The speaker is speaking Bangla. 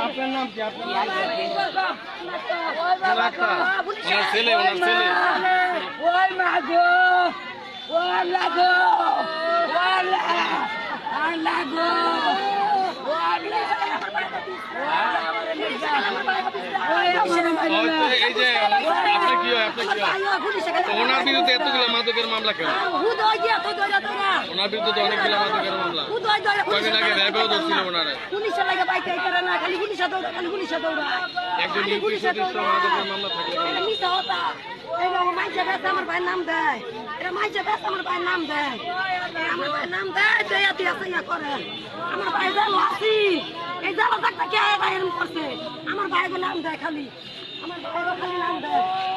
আপনার নাম কি আপনার নাম ওনার ছেলে ওনার ছেলে ওই মাগো ওই লাগো ওই লাগো এই যে আপনি কি হয় আপনি কি হয়? ওনার বিরুদ্ধে এতগুলো মাদকের মামলা কেন? ওনার বিরুদ্ধে তো অনেকগুলো মাদকের মামলা। কয়দিন আগে র্যাবেও ধরছিল ওনারা। একজন ইউপি সদস্য মাদকের মামলা থাকলে কেন? এটা মিথ্যা কথা। এটা মাইজে বেশ আমার ভাইয়ের নাম দেয়। এটা মাইজে বেশ আমার ভাইয়ের নাম দেয়। আমার ভাইয়ের নাম দেয় দেয়া দিয়া সেয়া করে। আমার ভাই জানো আসি এই জানো ডাক্তার কে ভাই এরকম করছে? আমার ভাইয়ের নাম দেয় খালি। আমার ভাইয়ের খালি নাম দেয়